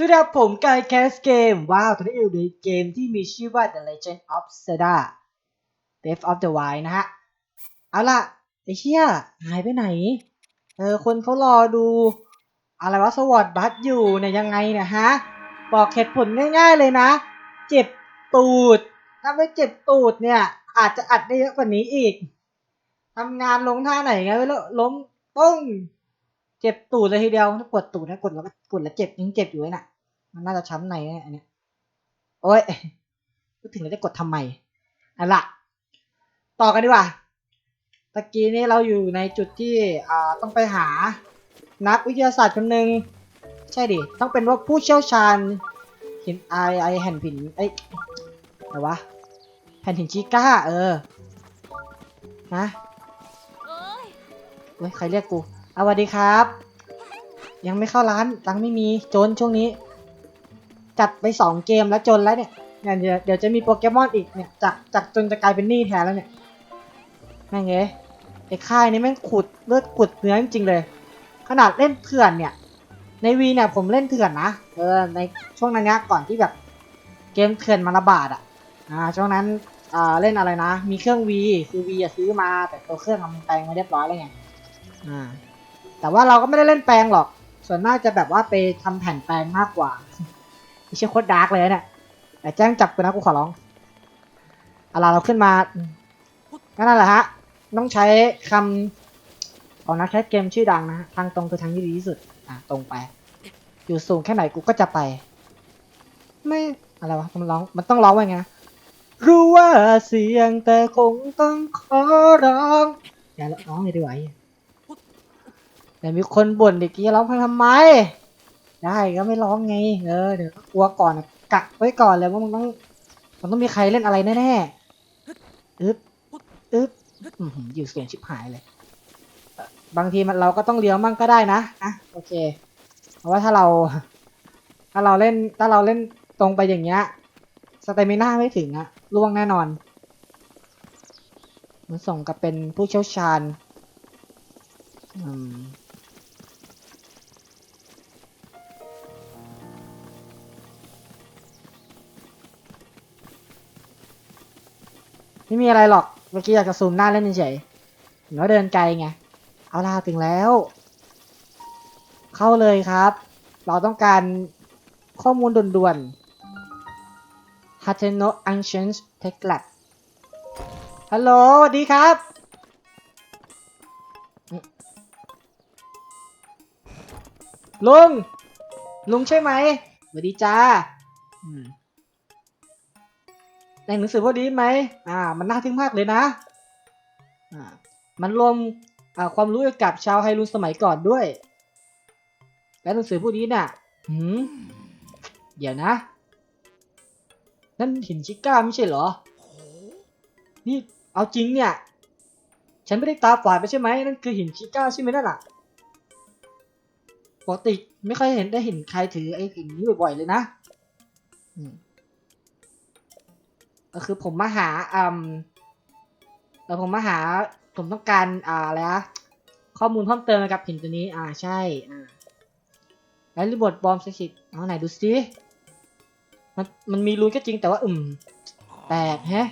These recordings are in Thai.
สวัสดีครับผมกายแคสเกม ว้าวตอนนี้อยู่ในเกมที่มีชื่อว่า The Legend of Zelda Breath of the Wild นะฮะ เอาล่ะ ไอ้เชี่ยหายไปไหน เออ คนเขารอดู อะไรวะสวอตบัสอยู่เนี่ยยังไงเนี่ยฮะ บอกเหตุผลง่ายๆเลยนะ เจ็บตูด ถ้าไม่เจ็บตูดเนี่ย อาจจะอัดได้เยอะกว่านี้อีกทำงานลงท่าไหนไงไม่รู้ล้มป้งเจ็บตูดเลยทีเดียวถ้าปวดตูดนะกดแล้วก็กดแล้วเจ็บยังเจ็บอยู่เลยน่ะ มันน่าจะช้ำในนะอันเนี้ยโอ้ยพูดถึงแล้วจะกดทำไมเอาล่ะต่อกันดีกว่าตะกี้นี้เราอยู่ในจุดที่อ่าต้องไปหานักวิทยาศาสตร์คนหนึ่งใช่ดิต้องเป็นว่าผู้เชี่ยวชาญหินไอไอแผ่นหินไอยอะไรวะแผ่นหินชิก้า เออนะเอ้ยเว้ยใครเรียกกูเอาสวัสดีครับ ยังไม่เข้าร้านตังไม่มีจนช่วงนี้ จัดไปสองเกมแล้วจนแล้วเนี่ยเนี่ยเดี๋ยวเดี๋ยวจะมีโปเกมอนอีกเนี่ยจากจากจนจะกลายเป็นหนี้แทนแล้วเนี่ยแม่งเอ้ไอ้ค่ายนี้แม่งขุดเลือดขุดเนื้อจริงๆเลย ขนาดเล่นเถื่อนเนี่ย ในวีเนี่ยผมเล่นเถื่อนนะเออในช่วงนั้นเนี้ยก่อนที่แบบเกมเถื่อนมันระบาดอะอ่าช่วงนั้นอ่าเล่นอะไรนะ มีเครื่องวีคือวีอะซื้อมาแต่ตัวเครื่องมันแปลงมาเรียบร้อยแล้วไงอ่าแต่ว่าเราก็ไม่ได้เล่นแปลงหรอก ส่วนมากจะแบบว่าไปทำแผ่นแปลงมากกว่า ไม่ใช่โคตรดาร์กเลยเนี่ยแต่แจ้งจับกูนะกูขอร้องเอาล่ะเราขึ้นมาก็นั่นแหละฮะ ต้องใช้คำของนักแคสเกมชื่อดังนะฮะทางตรงคือทางที่ดีที่สุด อะ ตรงไป อยู่สูงแค่ไหนกูก็จะไป ไม่อะไรวะ มันร้อง มันต้องร้องว่าไง รู้ว่าเสียงแต่คงต้องขอร้อง อย่าร้องเลยดีกว่าไอ้แต่มีคนบ่นเด็กกี้ร้องเพลงทำไม ได้ก็ไม่ร้องไง เออเดี๋ยวก็กลัวก่อนกะไว้ก่อนเลยว่ามันต้องมันต้องมีใครเล่นอะไรแน่ๆอึ๊บอึ๊บอื้อหืออยู่เสียงชิบหายเลย บางทีมันเราก็ต้องเลี้ยวมั่งก็ได้นะอะโอเค เพราะว่าถ้าเรา ถ้าเราเล่นถ้าเราเล่นตรงไปอย่างเงี้ยสเตมิน่าไม่ถึงอะล่วงแน่นอน มันส่งกับเป็นผู้เชี่ยวชาญ อืม ไม่มีอะไรหรอก เมื่อกี้อยากจะซูมหน้าเล่นเฉยๆเห็นว่าเดินไกลไง เอาล่ะถึงแล้ว เข้าเลยครับ เราต้องการข้อมูลด่วนๆ h a t e n o Ancient Tech Lab ฮัลโหลสวัสดีครับ ลุง ลุงใช่ไหมสวัสดีจ้า อืมในหนังสือพวกนี้ไหมอ่า มันน่าทึ่งมากเลยนะอ่ามันรวมอ่าความรู้เกี่ยวกับชาวไฮรูนสมัยก่อนด้วย และหนังสือพวกนี้น่ะหืมเดี๋ยวนะ นั่นหินชิก้าไม่ใช่เหรอ นี่เอาจริงเนี่ย ฉันไม่ได้ตาฝาดไปใช่ไหมนั่นคือหินชิก้าใช่ไหมนั่นอะปกติไม่ค่อยเห็นได้เห็นใครถือไอ้สิ่งนี้บ่อยๆเลยนะอืม ก็คือผมมาหาอืมเออผมมาหาผมต้องการอ่าอะไรนะข้อมูลเพิ่มเติมเกี่ยวกับหินตัวนี้ อ่าใช่อ่าแล้วรีบทบอมสิทธิ์เอาไหนดูสิมันมันมีรูนก็จริงแต่ว่าอืมแปลกแฮะ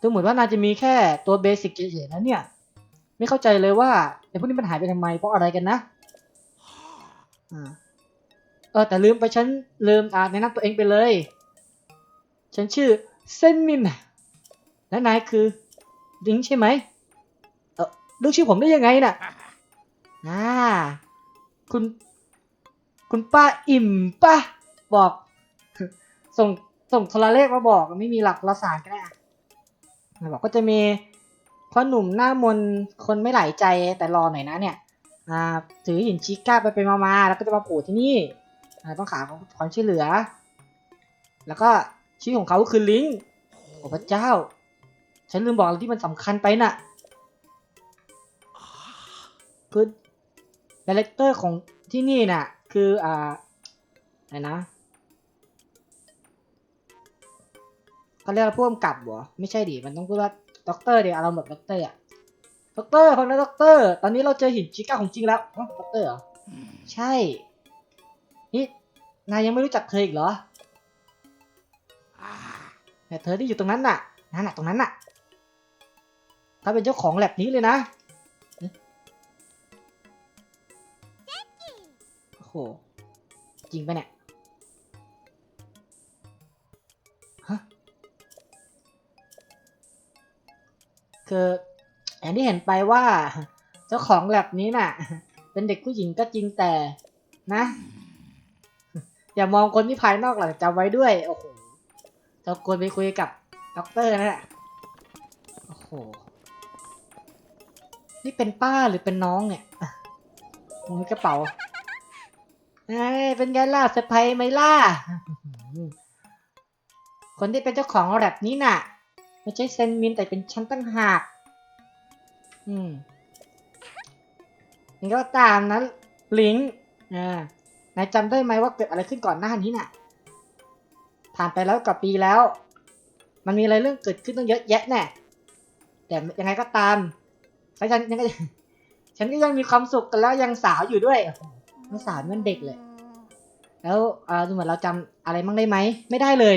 ดูเหมือนว่าน่าจะมีแค่ตัวเบสิกเฉยๆนะเนี่ย ไม่เข้าใจเลยว่าไอ้พวกนี้มันหายไปทำไมเพราะอะไรกันนะอ่าเออแต่ลืมไปฉันลืมอ่าแนะนำตัวเองไปเลย ฉันชื่อเซนมินและนายคือลิงใช่ไหมเออรู้ชื่อผมได้ยังไงน่ะอ่าคุณ คุณป้าอิ่มป้าบอก ส่งส่งโทรเลขมาบอกไม่มีหลักละสารก็ได้อะบอกก็จะมีพ่อหนุ่มหน้ามนคนไม่ไหลใจแต่รอหน่อยนะเนี่ยอ่าถือหินชิก้าไปไปมาๆแล้วก็จะมาโผล่ที่นี่ต้องขาความช่วยเหลือ แล้วก็ ชื่อของเขาก็คือลิงก์โอ้พระเจ้า ฉันลืมบอกอะไรที่มันสำคัญไปน่ะ คือดีเลกเตอร์ของที่นี่น่ะ คืออ่าอะไรนะเขาเรียกว่าผู้กำกับเหรอไม่ใช่ดิมันต้องพูดว่าด็อกเตอร์เดี๋ยวอารมณ์แบบด็อกเตอร์อะด็อกเตอร์ฟังนะด็อกเตอร์ ตอนนี้เราเจอหินชิก้าของจริงแล้วฮะด็อกเตอร์เหรอ ใช่ นี่ นายยังไม่รู้จักเธออีกเหรอ แต่เธอที่อยู่ตรงนั้นน่ะนั่นน่ะตรงนั้นน่ะ ถ้าเป็นเจ้าของแลบนี้เลยนะเอ๊ะโอ้โหจริงปะเนี่ยฮะคืออย่างที่เห็นไปว่าเจ้าของแลบนี้น่ะ เป็นเด็กผู้หญิงก็จริงแต่นะ อย่ามองคนที่ภายนอกหลังจำไว้ด้วย โอ้โห เราควรไปคุยกับด็อกเตอร์นั่นแหละโอ้โห นี่เป็นป้าหรือเป็นน้องเนี่ยมีกระเป๋าเอ้ยเป็นไงล่ะเซอร์ไพรส์ไหมล่ะ คนที่เป็นเจ้าของแลบนี้น่ะ ไม่ใช่เซนมินแต่เป็นชั้นตั้งหาก อืมนี่ก็ตามนะลิงอ่านายจำได้ไหมว่าเกิดอะไรขึ้นก่อนหน้านี้น่ะ ผ่านไปแล้วกับปีแล้ว มันมีอะไรเรื่องเกิดขึ้นตั้งเยอะแยะแน่แต่ยังไงก็ตามฉันยังฉันก็ยังมีความสุขกันแล้วยังสาวอยู่ด้วยไม่สาวมือนเด็กเลย แล้วเออดูเหมือนเราจำอะไรมั่งได้ไหมไม่ได้เลย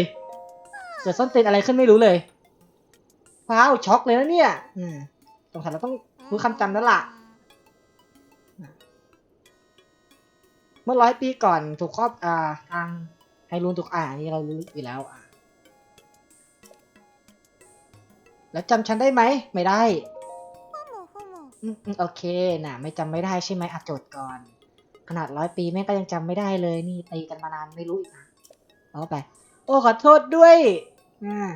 เกิดส้นตีนอะไรขึ้นไม่รู้เลยว้าวช็อกเลยนะเนี่ยอืมสงสัยเราต้องรู้คำจำแล้วล่ะเมื่อร้อยปีก่อนถูกครอบอ่าทาง ไฮรูนถูกอ่านี่เรารู้อยู่แล้วอะแล้วจำฉันได้ไหม ไม่ได้อืมอืมโอเคน่ะไม่จำไม่ได้ใช่ไหมอะโจทย์ก่อน ขนาดร้อยปีแม่งก็ยังจำไม่ได้เลยนี่ตีกันมานานไม่รู้อีกนะเอาไป โอ้ขอโทษด้วยอ่า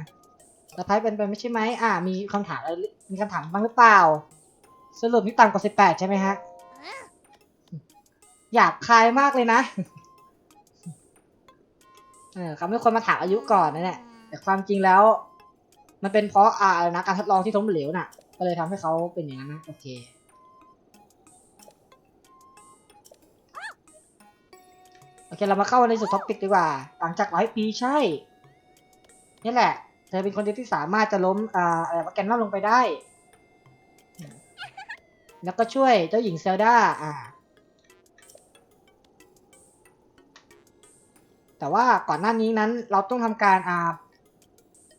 สะพ้ายเป็นไปไม่ใช่ไหมอ่า มีคำถามอะไรมีคำถามบ้างหรือเปล่า สรุปนี่ต่ำกว่าสิบแปดใช่ไหมฮะ อยากคายมากเลยนะ เออเขาไม่ควรมาถามอายุก่อนนะเนี่ยแต่ความจริงแล้ว มันเป็นเพราะอ่านะการทดลองที่ล้มเหลวน่ะ ก็เลยทำให้เขาเป็นอย่างนั้นนะโอเคโอเคเรามาเข้าในสุดท็อปิกดีกว่า หลังจากร้อยปีใช่ นี่แหละ เธอเป็นคนเดียวที่สามารถจะล้มอ่าอะไรว่าแกนนอนลงไปได้ แล้วก็ช่วยเจ้าหญิงเซลดาอ่า แต่ว่าก่อนหน้านี้นั้นเราต้องทำการอ่า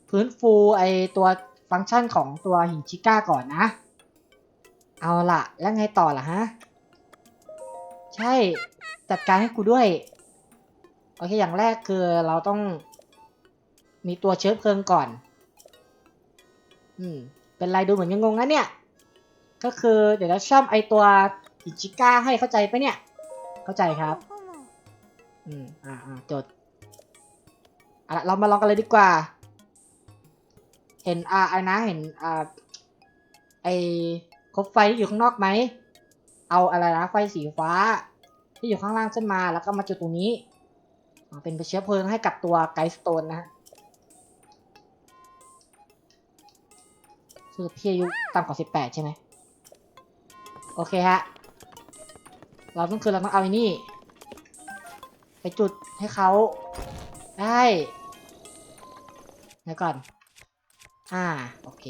พื้นฟูไอตัวฟังก์ชันของตัวหินชิก้าก่อนนะ เอาละแล้วไงต่อล่ะฮะ ใช่จัดการให้กูด้วย โอเค อย่างแรกคือเราต้องมีตัวเชื้อเพลิงก่อน อืม เป็นไรดูเหมือนยังงงนะเนี่ย ก็คือเดี๋ยวเราช่อมไอตัวหินชิก้าให้เข้าใจปะเนี่ย เข้าใจครับ อืมอ่าอ่าจดอะเรามาลองกันเลยดีกว่า เห็นอ่าไอะไรนะเห็นอ่าไอ้คบไฟที่อยู่ข้างนอกไหม เอาอะไรนะไฟสีฟ้า ที่อยู่ข้างล่างขึ้นมาแล้วก็มาจุดตรงนี้ เป็นเชื้อเพลิงให้กับตัวไกด์สโตนนะฮะคือพี่อายุต่ำกว่าสิบแปดใช่ไหม โอเคฮะ เราต้องคือเราต้องเอาไอ้นี่ ไปจุดให้เขาได้เดี๋ยวก่อน อ่า โอเค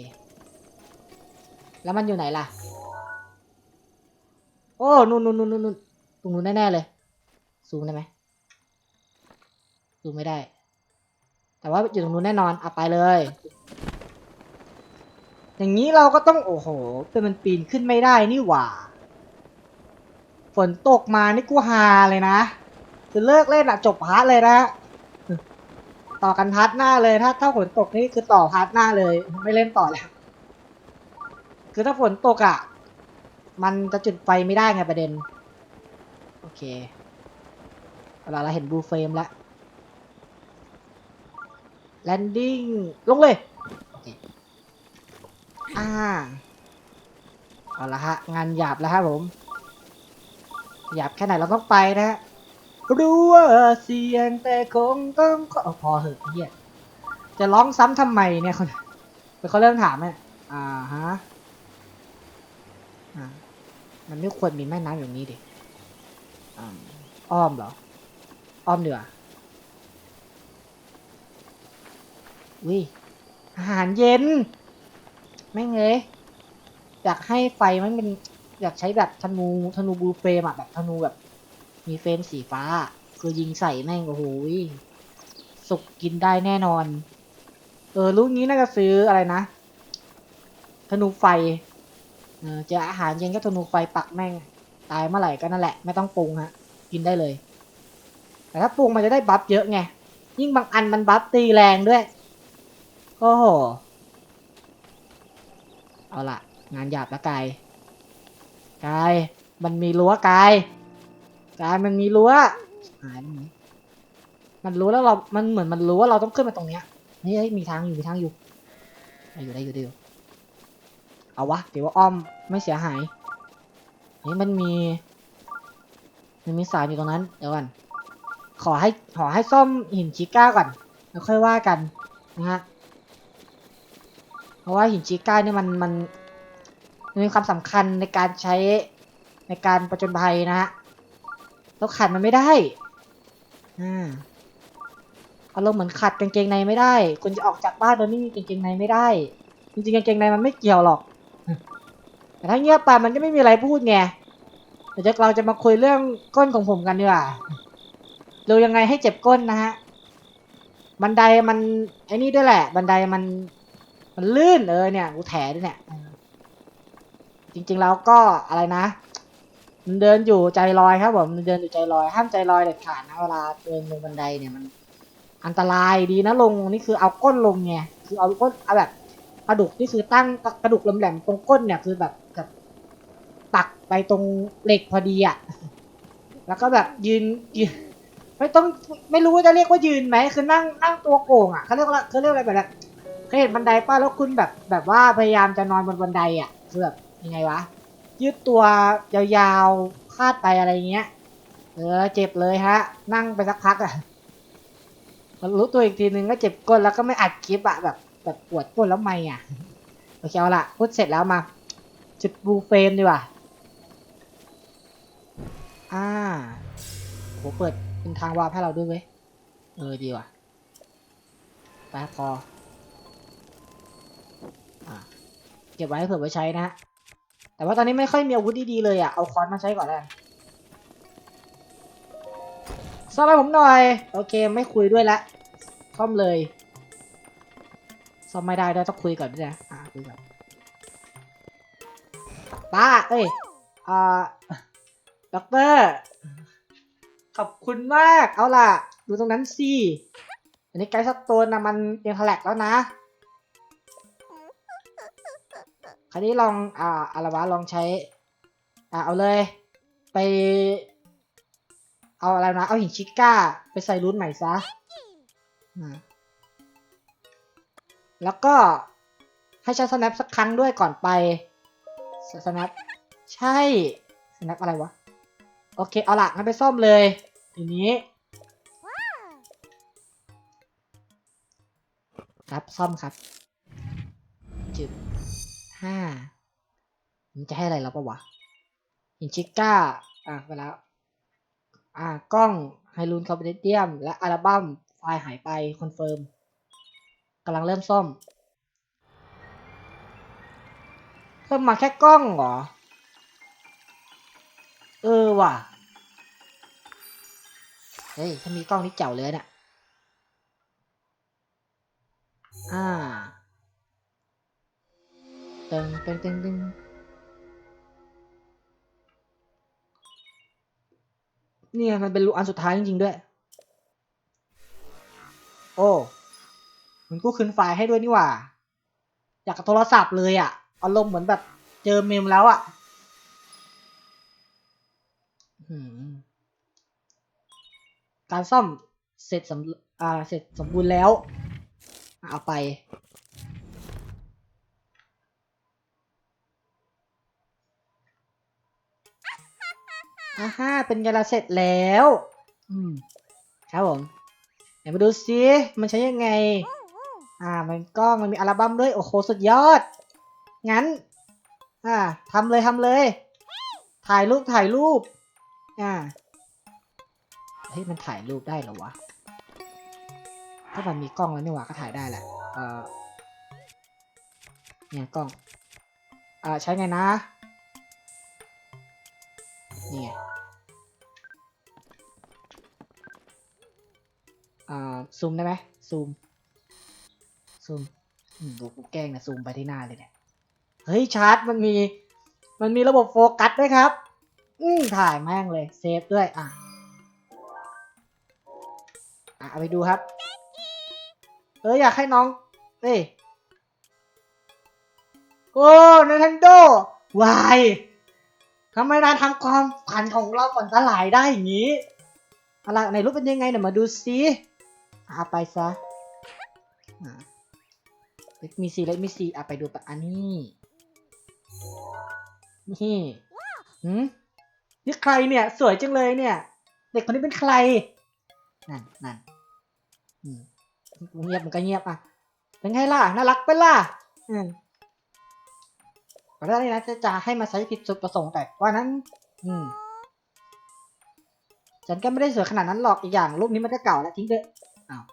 แล้วมันอยู่ไหนล่ะ โอ้ นู่นนู่นนู่นนู่นตรงนู้นแน่ๆเลย ซูมได้ไหมซูมไม่ได้ แต่ว่าอยู่ตรงนู้นแน่นอนเอาไปเลย อย่างนี้เราก็ต้อง โอ้โหแต่มันปีนขึ้นไม่ได้นี่หว่า ฝนตกมานี่กูฮาเลยนะ จะเลิกเล่นอะจบพาร์ทเลยนะต่อกันพาร์ทหน้าเลยถ้าถ้าฝนตกนี่คือต่อพาร์ทหน้าเลย ไม่เล่นต่อแล้ว คือถ้าฝนตกอะมันจะจุดไฟไม่ได้ไงประเด็น โอเคเวลาเราเห็นบลูเฟรมแล้วแลนดิ้งลงเลยโอเคอ่า เอาละฮะ งานหยาบแล้วครับผม หยาบแค่ไหนเราต้องไปนะฮะ รู้ว่าเสียงแต่คงต้องขอพอเหอะเฮียจะร้องซ้ำทำไมเนี่ยคนเป็นเขาเริ่มถามเนี่ยอ่าฮะอ่ามันไม่ควรมีแม่น้ำอย่างนี้ดิอ้อมเหรอ อ้อมเดือวิอาหารเย็นแม่เลยอยากให้ไฟมันเป็น อยากใช้แบบธนูธนูบูเฟรมอะแบบธนูแบบ มีเฟรมสีฟ้า คือยิงใส่แม่งโอ้โหสุกกินได้แน่นอน เออลูกนี้น่าจะซื้ออะไรนะธนูไฟเออจออาหารเย็นก็ธนูไฟปักแม่ง ตายเมื่อไหร่ก็นั่นแหละ ไม่ต้องปรุงฮะกินได้เลย แต่ถ้าปรุงมันจะได้บัฟเยอะไงยิ่งบางอันมันบัฟตีแรงด้วยโอ้โหเอาละงานหยาบละกายกาย มันมีรั้วกาย กายมันมีรั้วหายไปไหนมันรู้แล้วเรา มันเหมือนมันรู้ว่าเราต้องขึ้นมาตรงเนี้ยเฮ้ยเฮ้ยมีทางอยู่มีทางอยู่ได้อยู่ได้อยู่ได้อยู่ เอาวะเดี๋ยวว่าอ้อมไม่เสียหายเฮ้ยมันมี มันมีสายอยู่ตรงนั้น เดี๋ยวก่อนขอให้ขอให้ซ่อมหินชิก้าก่อนแล้วค่อยว่ากันนะฮะ เพราะว่าหินชิก้าเนี่ยมันมันมันมีความสำคัญในการใช้ในการประจนภัยนะฮะ เราขัดมันไม่ได้ อ่าอารมณ์เหมือนขัดกางเกงในไม่ได้ คุณจะออกจากบ้านโดยไม่มีกางเกงในไม่ได้ จริงๆกางเกงในมันไม่เกี่ยวหรอก แต่ถ้าเงียบไปมันก็ไม่มีอะไรพูดไงเดี๋ยวเราจะมาคุยเรื่องก้นของผมกันดีกว่าดูยังไงให้เจ็บก้นนะฮะ บันไดมันไอ้นี่ด้วยแหละ บันไดมัน มันลื่นเออเนี่ย กูแถด้วยเนี่ย จริง ๆ แล้วก็อะไรนะ มันเดินอยู่ใจลอยครับผมมันเดินอยู่ใจลอยห้ามใจลอยเด็ดขาดนะเวลาเดินลงบันไดเนี่ยมัน อันตรายดีนะลงนี่คือเอาก้นลงไงคือเอาก้นเอาแบบกระดูกนี่คือตั้งกระดูกแหลมๆตรงก้นเนี่ยคือแบบแบบปักไปตรงเหล็กพอดีอะแล้วก็แบบยืนยืนไม่ต้องไม่รู้จะเรียกว่ายืนไหมคือนั่งนั่งตัวโก่งอะเขาเรียกว่าเขาเรียกอะไรแบบนั้นเคยเห็นบันไดป้าแล้วคุณแบบแบบว่าพยายามจะนอนบนบันไดอะคือแบบยังไงวะ ยืดตัวยาวๆคาดไปอะไรเงี้ย เออเจ็บเลยฮะ นั่งไปสักพักอะมันรู้ตัวอีกทีนึงก็เจ็บก้นแล้วก็ไม่อัดคลิปอะแบบแบบปวดก้นแล้วไม่อะโอเคเอาละพูดเสร็จแล้วมา จุดบูเฟรมดีกว่าอ่าโหเปิดเป็นทางวาร์ปให้เราด้วยเว้ยเออดีว่ะไปพอเก็บไว้เผื่อไว้ใช้นะฮะ แต่ว่าตอนนี้ไม่ค่อยมีอาวุธดีๆเลยอะ เอาค้อนมาใช้ก่อนแล้วกันซ่อมให้ผมหน่อย โอเคไม่คุยด้วยละซ่อมเลยซ่อมไม่ได้ด้วยต้องคุยก่อนด้วยนะอ่าคุยก่อนป้าเอ้ยอ่าด็อกเตอร์ขอบคุณมาก เอาล่ะ ดูตรงนั้นสิ อันนี้ไกด์สโตนนะมันยังแถลกแล้วนะ คราวนี้ลองอ่าอารวะลองใช้อ่าเอาเลย ไป เอาอะไรนะเอาหินชิก้า ไปใส่รูนใหม่ซะแล้วก็ให้ใช้สแนปสักครั้งด้วยก่อนไปสแนปใช่สแนปอะไรวะ โอเค เอาละงั้นไปซ่อมเลย ทีนี้ครับซ่อมครับ ห้ามันจะให้อะไรเราปะวะหินชิก้า อะไปแล้ว อ่ากล้องไฮรูนคอมเพลเดียม และอัลบั้มไฟล์หายไป คอนเฟิร์มกำลังเริ่มซ่อม เพิ่มมาแค่กล้องเหรอ เออว่ะ เฮ้ย ถ้ามีกล้องนี่เจ๋วเลยเนี่ยอ่า ตึงตึงตึงตึงเนี่ยมันเป็นรูอันสุดท้ายจริงๆด้วย โอ้มันก็คืนไฟล์ให้ด้วยนี่หว่า อยากกับโทรศัพท์เลยอะ่ะอารมณ์เหมือนแบบเจอเมมแล้วอะ่ะการซ่อมเสร็จสำอ่าเสร็จสมบูรณ์แล้ว เอาไป อ่าฮ่าเป็นไงล่ะเสร็จแล้ว อืม ครับผมไหนมาดูซิมันใช้ยังไง อ่า มันกล้องมันมีอัลบั้มด้วย โอ้โห สุดยอด งั้น อ่าทำเลยทำเลย ถ่ายรูปถ่ายรูป อ่า เฮ้ย มันถ่ายรูปได้เหรอวะ ถ้ามันมีกล้องแล้วนี่หว่าก็ถ่ายได้แหละ เออเนี่ยกล้อง อ่า ใช้ไงนะ นี่ไง อ่าซูมได้ไหมซูมซูมดูกูแกล้งนะซูมไปที่หน้าเลยเนี่ยเฮ้ยชาร์จมันมี มันมีระบบโฟกัสด้วยครับ อืมถ่ายแม่งเลยเซฟด้วยอะอะเอาไปดูครับ เอออยากให้น้องเอ้โอ้ Nintendo วายทำไมนายทำความฝันของเราฝันสลายได้อย่างนี้อะไรไหนรูปเป็นยังไงเดี๋ยวมาดูซิ เอาไปซะอะมีสีเล็กมีสีอะไปดูปะอันนี้ นี่หืมนี่ใครเนี่ย สวยจังเลยเนี่ย เด็กคนนี้เป็นใคร นั่นนั่นเงียบมันก็เงียบอะ เป็นไงล่ะ น่ารักเป็นล่ะ อืมก็ได้นะจะจะให้มาใช้ผิดจุดประสงค์แต่ว่านั้น อืม ฉันก็ไม่ได้สวยขนาดนั้นหรอก อีกอย่างรูปนี้มันก็เก่าแล้วทิ้งเถอะ อ้าว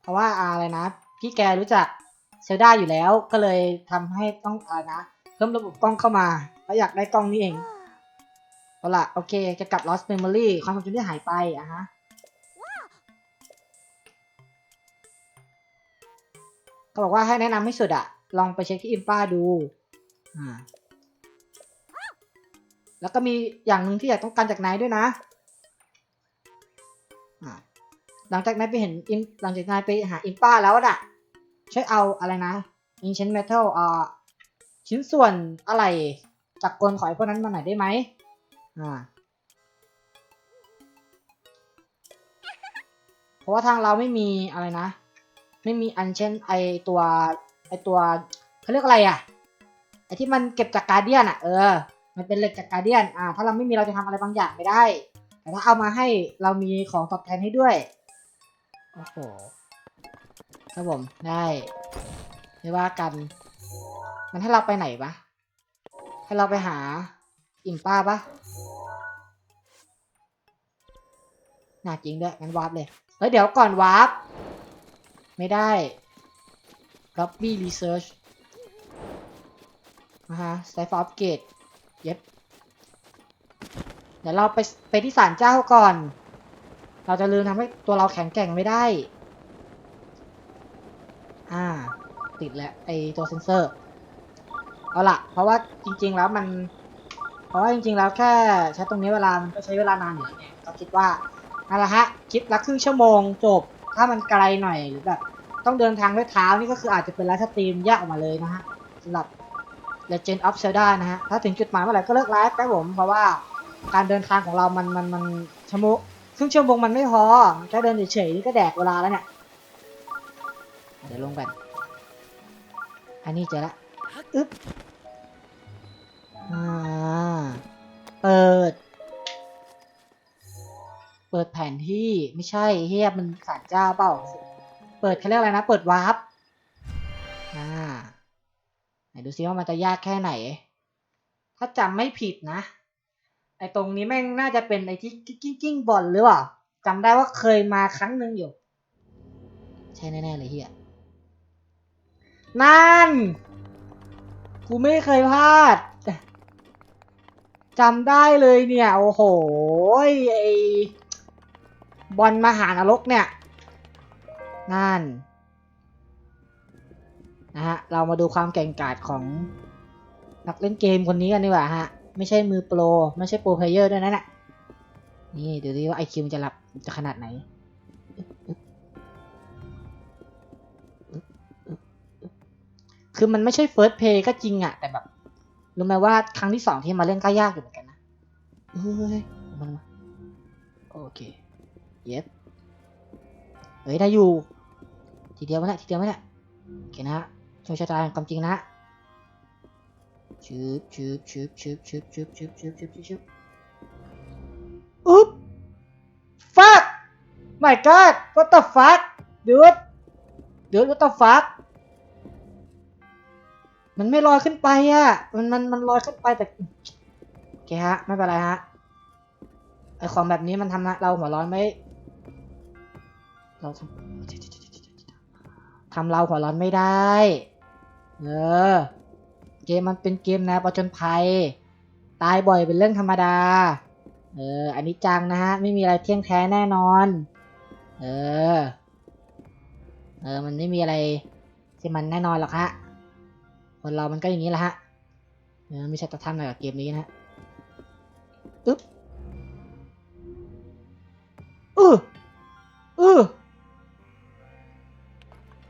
เพราะว่าอะไรนะ พี่แกรู้จักเซลดาอยู่แล้วก็เลยทำให้ต้องอะไรนะเพิ่มระบบกล้องเข้ามาแล้วอยากได้กล้องนี่เองเอาล่ะโอเคจะกลับ lost memory ความทรงจำที่หายไปอะฮะก็บอกว่าให้แนะนำให้สุดอะลองไปเช็คที่อินป้าดูอ่าแล้วก็มีอย่างหนึ่งที่อยากต้องการจากนายด้วยนะ หลังจากนายไปเห็นอินหลังจากนายไปหาอินป้าแล้วนะช่วยเอาอะไรนะ ancient metal อ่าชิ้นส่วนอะไรจากกลของไอ้พวกนั้นมาหน่อยได้ไหมอ่าเพราะว่าทางเราไม่มีอะไรนะ ไม่มีอันเช่นไอตัวไอตัวเขาเรียกอะไรอะไอที่มันเก็บจากการเดียนอะเออ มันเป็นเหล็กจากการเดียนอ่าถ้าเราไม่มีเราจะทำอะไรบางอย่างไม่ได้ แต่ถ้าเอามาให้เรามีของตอบแทนให้ด้วย โอ้โหครับผมได้ไม่ว่ากัน มันให้เราไปไหนปะให้เราไปหาอิมป้าปะน่าจริงด้วยงั้นวาร์ปเลยเฮ้ยเดี๋ยวก่อนวาร์ปไม่ได้ Copy Research นะฮะ s i p h e r Upgrade เย็บเดี๋ยวเราไปไปที่ศาลเจ้าก่อน เราจะลืมทำให้ตัวเราแข็งแกร่งไม่ได้ อ่า ติดแล้วไอตัวเซนเซอร์ เอาล่ะเพราะว่าจริง ๆ แล้วมัน เพราะว่าจริง ๆ แล้วแค่ใช้ตรงนี้เวลา มันก็ใช้เวลานานอยู่แล้วไงก็คิดว่านั่นแหละฮะ คลิปละครึ่งชั่วโมงจบ ถ้ามันไกลหน่อยหรือแบบต้องเดินทางด้วยเท้านี่ก็คืออาจจะเป็นไลฟ์สตรีมแยกออกมาเลยนะฮะสำหรับ Legend of Zelda นะฮะ ถ้าถึงจุดหมายเมื่อไหร่ก็เลิกไลฟ์ครับผม เพราะว่าการเดินทางของเรามันมันมันชั่วโมง รึ่งชั่วโมงมันไม่พอแค่เดินเฉยๆก็แดกเวลาแล้วเนี่ยเดี๋ยวลงกันอันนี้เจอละอึ๊บอ่าเปิด เปิดแผนที่ไม่ใช่เฮียมันสารเจ้าเปล่า เปิดเขาเรียกอะไรนะ เปิดวาร์ปอ่าไหนดูซิว่ามันจะยากแค่ไหน ถ้าจำไม่ผิดนะ ไอตรงนี้แม่งน่าจะเป็นไอที่กิ้งกิ้งบอลหรือเปล่าจำได้ว่าเคยมาครั้งหนึ่งอยู่ ใช่แน่ๆเลยเฮียนั่น กูไม่เคยพลาดจำได้เลยเนี่ย โอ้โหไอบอลมหานรกเนี่ย นั่นนะฮะ เรามาดูความเก่งกาจของนักเล่นเกมคนนี้กันดีกว่าฮะ ไม่ใช่มือโปร ไม่ใช่โปรเพลเยอร์ด้วยนะเนี่ยนี่ดูดิว่าไอคิวมันจะรับจะขนาดไหน คือมันไม่ใช่เฟิร์สเพย์ก็จริงอะแต่แบบรู้ไหมว่าครั้งที่สองที่มาเล่นก็ยากอยู่เหมือนกันนะเฮ้ยมันมาโอเคเย็บเฮ้ยได้อยู่ ทีเดียวไหมเนี่ยทีเดียวไหมเนี่ยโอเคนะฮะโชว์ชะตาแห่งความจริงนะ ชืบชืบชืบชืบชืบชืบชืบชืบชืบชืบอุ๊บ fuck my god what the fuck dude dude what the fuck มันไม่ลอยขึ้นไปอะ มันมันมันลอยขึ้นไปแต่โอเคฮะ ไม่เป็นไรฮะ ไอของแบบนี้มันทำนะเราหัวร้อนไม่ เราทำทำเราหัวร้อนไม่ได้ เออ กมมันเป็นเกมแนวประจนภัย ตายบ่อยเป็นเรื่องธรรมดา เออ อันนี้จังนะฮะ ไม่มีอะไรเที่ยงแท้แน่นอน เออ เออ มันไม่มีอะไรที่มันแน่นอนหรอกฮะ คนเรามันก็อย่างนี้แหละฮะเออมีชะตาธรรมอะไรกับเกมนี้นะฮะอึ๊บอืออือ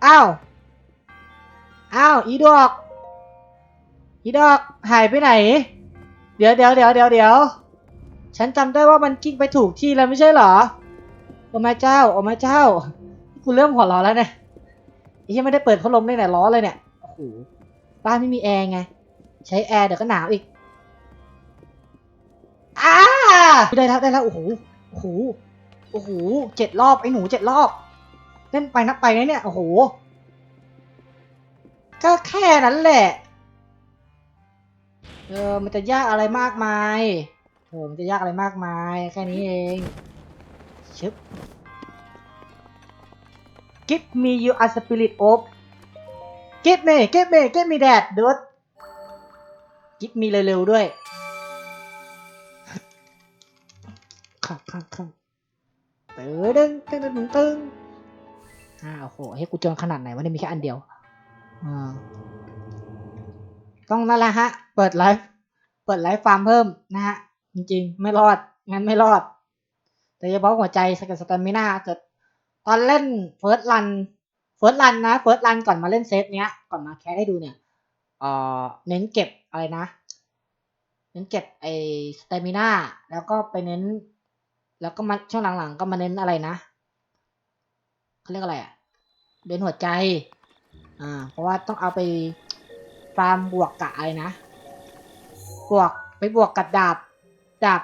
อ้าว อ้าว อีดอก อีดอกหายไปไหน เดี๋ยวเดี๋ยวเดี๋ยวเดี๋ยวเดี๋ยวฉันจำได้ว่ามันกิ้งไปถูกที่แล้วไม่ใช่เหรอ โอ้ม่เจ้า โอ้ม่เจ้า กูเริ่มหัวร้อนแล้วเนี่ยไอ้ยังไม่ได้เปิดพัดลมเลยเนี่ยร้อนเลยเนี่ย โอ้โห บ้านไม่มีแอร์ไง ใช้แอร์เดี๋ยวก็หนาวอีก อ้าได้แล้วได้แล้ว โอ้โห โอ้โห โอ้โหเจ็ดรอบไอ้หนูเจ็ดรอบ เล่นไปนับไปนะเนี่ย โอ้โห ก็แค่นั้นแหละ เออ มันจะยากอะไรมากมายโหมันจะยากอะไรมากมาย แค่นี้เอง ชึบ Give me you a spirit of Give me Give me Give me that dude Give me เร็วๆด้วยขับขับขับตึ้งตึ้งตึ้งตึ้งตึ้งอ่าโอ้โหให้กูจนขนาดไหนวะเนี่ยมีแค่อันเดียวอ่า ต้องนั่นแหละฮะ เปิดไลฟ์เปิดไลฟ์ฟาร์มเพิ่มนะฮะ จริงๆ ไม่รอด งั้นไม่รอด แต่เฉพาะหัวใจสกัดสตมิน่าเกิดตอนเล่นเฟิร์สรันเฟิร์สรันนะเฟิร์สรันก่อนมาเล่นเซตเนี้ย ก่อนมาแคสให้ดูเนี่ยเอ่อเน้นเก็บอะไรนะ เน้นเก็บไอ้สตมิน่าแล้วก็ไปเน้น แล้วก็มาช่วงหลังๆ ก็มาเน้นอะไรนะเขาเรียกอะไรอะเน้นหัวใจ อ่า เพราะว่าต้องเอาไป ฟาร์มบวกกับอะไรนะบวกไปบวกกับดาบดาบ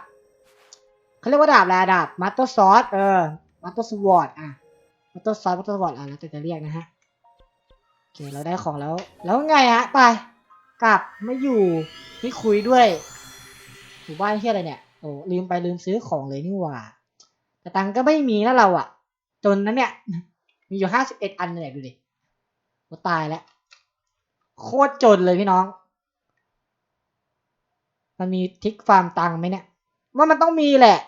เขาเรียกว่าดาบอะไรอะดาบมัตเตอร์ซอสเออมัตเตอร์สวอตอะมัตเตอร์ซอสมัตเตอร์สวอตอะแล้วแต่จะเรียกนะฮะโอเคเราได้ของแล้ว แล้วไงฮะไปกลับไม่อยู่ไม่คุยด้วยหมู่บ้านที่อะไรเนี่ยโอ้ลืมไปลืมซื้อของเลยนี่หว่า แต่ตังก็ไม่มีนะเราอะ จนนั้นเนี่ย มีอยู่ห้าสิบเอ็ดอันเลยดูดิโอ้ตายแล้ว โคตรจนเลยพี่น้อง มันมีทิกฟาร์มตังค์ไหมเนี่ย ว่ามันต้องมีแหละ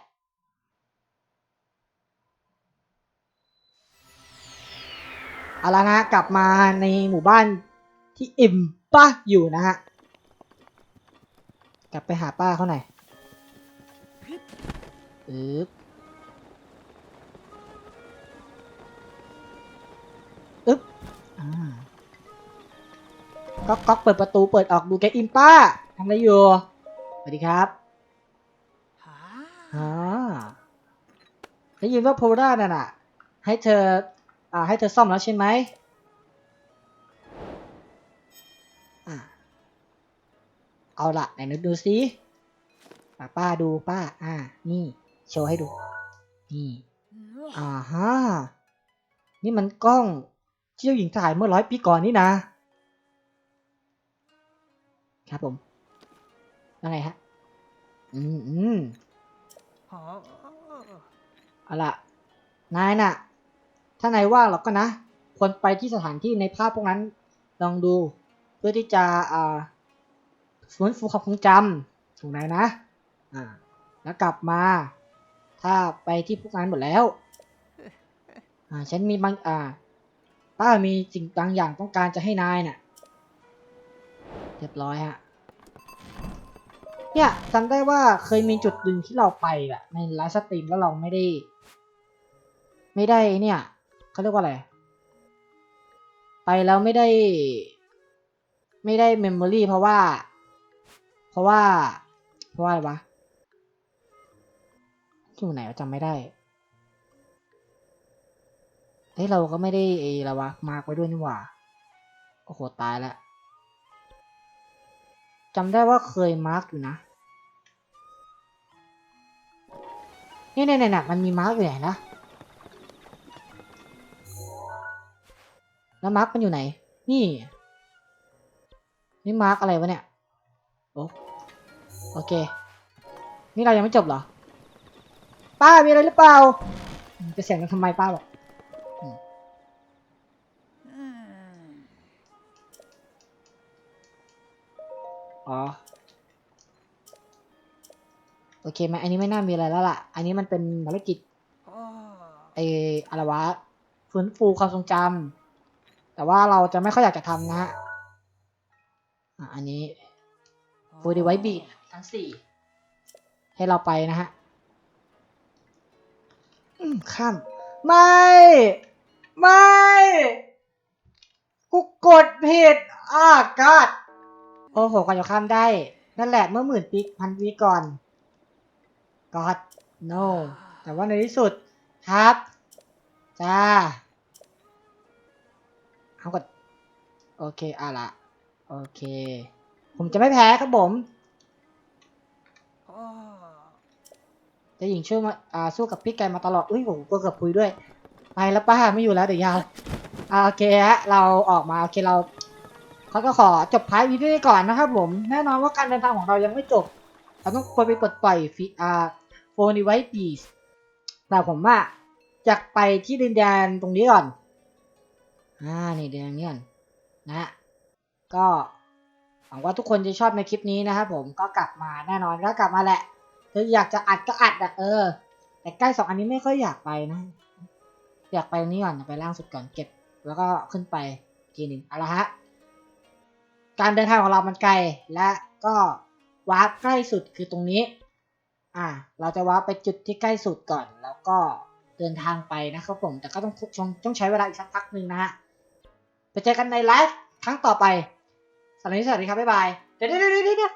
เอาละนะ กลับมาในหมู่บ้านที่อิ่มป้าอยู่นะฮะ กลับไปหาป้าเขาหน่อยอึ๊บ ก๊อกก๊อกเปิดประตูเปิดออกดูแกอิมป้าทำอะไรอยู่สวัสดีครับอ่าได้ยินว่าโพล่าน่ะน่ะให้เธออ่าให้เธอซ่อมแล้วใช่ไหมอ่าเอาละไหนนึกดูซิป้าป้าดูป้า อ่า นี่ โชว์ให้ดู นี่อ่าฮะนี่มันกล้องที่เจ้าหญิงถ่ายเมื่อร้อยปีก่อนนี่นะ ครับผมว่าไงฮะ อืมอืมเอาละนายน่ะ ถ้านายว่างหรอกก็นะ ควรไปที่สถานที่ในภาพพวกนั้น ลองดู เพื่อที่จะอ่าฟื้นฟูความทรงจำของนายนะ อ่า แล้วกลับมา ถ้าไปที่พวกนั้นหมดแล้ว อ่า ฉันมีบาง อ่า ป้ามีสิ่งบางอย่างต้องการจะให้นายน่ะ เรียบร้อยฮะ เนี่ยจำได้ว่าเคยมีจุดหนึ่งที่เราไปอะในไลฟ์สตรีมแล้วเราไม่ได้ ไม่ได้เนี่ยเขาเรียกว่าอะไร ไปแล้วไม่ได้ ไม่ได้เมมโมรีเพราะว่า เพราะว่า เพราะว่าอะไรวะอยู่ไหนวะจำไม่ได้เฮ้ยเราก็ไม่ได้เอละวะ มาร์กไว้ด้วยนี่หว่า โอ้โห ตายแล้ว จำได้ว่าเคยมาร์กอยู่นะ นี่เนี่ยเนี่ยมันมีมาร์กอยู่ไหนนะ แล้วมาร์กมันอยู่ไหน นี่ นี่มาร์กอะไรวะเนี่ย โอ้โอเค นี่เรายังไม่จบเหรอ ป้ามีอะไรหรือเปล่า จะเสียงกันทำไมป้าบอก อ๋อ โอเคไหมอันนี้ไม่น่ามีอะไรแล้วล่ะ อันนี้มันเป็นภารกิจไออะไรวะฟื้นฟูความทรงจำแต่ว่าเราจะไม่ค่อยอยากจะทำนะฮะอะอันนี้ฟูดีไวบีทั้งสี่ให้เราไปนะฮะอืมข้าม ไม่ ไม่ กูกดผิดอ่ากอดโอ้โหกว่าจะข้ามได้ นั่นแหละเมื่อหมื่นปีพันปีก่อนกอด no แต่ว่าในที่สุดครับจ้าเอากดโอเคอะละโอเค ผมจะไม่แพ้ครับผมจะหญิงช่วยมาอ่าสู้กับพี่แกมาตลอดอุ้ยผมก็เกือบคุยด้วย ไปแล้วป้าไม่อยู่แล้วเดี๋ยวยาวอ่าโอเคฮะเราออกมาโอเคเรา เขาก็ขอจบท้ายวิดีโอนี้ก่อนนะครับผม แน่นอนว่าการเดินทางของเรายังไม่จบ เราต้องควรไปปลดปล่อยฟีอาโฟนิไวปีสแต่ผมว่าอยากไปที่ดินแดนตรงนี้ก่อน อ่า นี่ดินแดนนี้ก่อนนะฮะก็หวังว่าทุกคนจะชอบในคลิปนี้นะครับผมก็กลับมาแน่นอนก็กลับมาแหละถ้าอยากจะอัดก็อัดอะเออ แต่ใกล้สองอันนี้ไม่ค่อยอยากไปนะ อยากไปตรงนี้ก่อนไปล่างสุดก่อนเก็บ แล้วก็ขึ้นไปทีหนึ่งเอาละฮะ การเดินทางของเรามันไกล และก็วาร์ปใกล้สุดคือตรงนี้ อ่า เราจะวาร์ปไปจุดที่ใกล้สุดก่อน แล้วก็เดินทางไปนะครับผม แต่ก็ต้องต้องต้องใช้เวลาอีกสักพักหนึ่งนะฮะ ไปเจอกันในไลฟ์ครั้งต่อไปสำหรับวันนี้สวัสดีครับ บ๊ายบายเดี๋ยวเดี๋ยวเดี๋ยวเดี๋ยว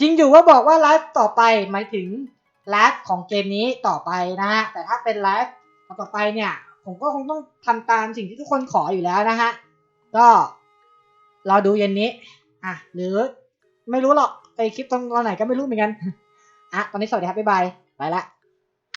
จริงอยู่ว่าบอกว่าไลฟ์ต่อไปหมายถึงไลฟ์ของเกมนี้ต่อไปนะฮะ แต่ถ้าเป็นไลฟ์ต่อไปเนี่ย ผมก็คงต้องทำตามสิ่งที่ทุกคนขออยู่แล้วนะฮะ ก็ รอดูเย็นนี้ อะ หรือไม่รู้หรอก ไปคลิปตอนไหนก็ไม่รู้เหมือนกัน อะ ตอนนี้สวัสดีครับ บ๊ายบาย ไปละ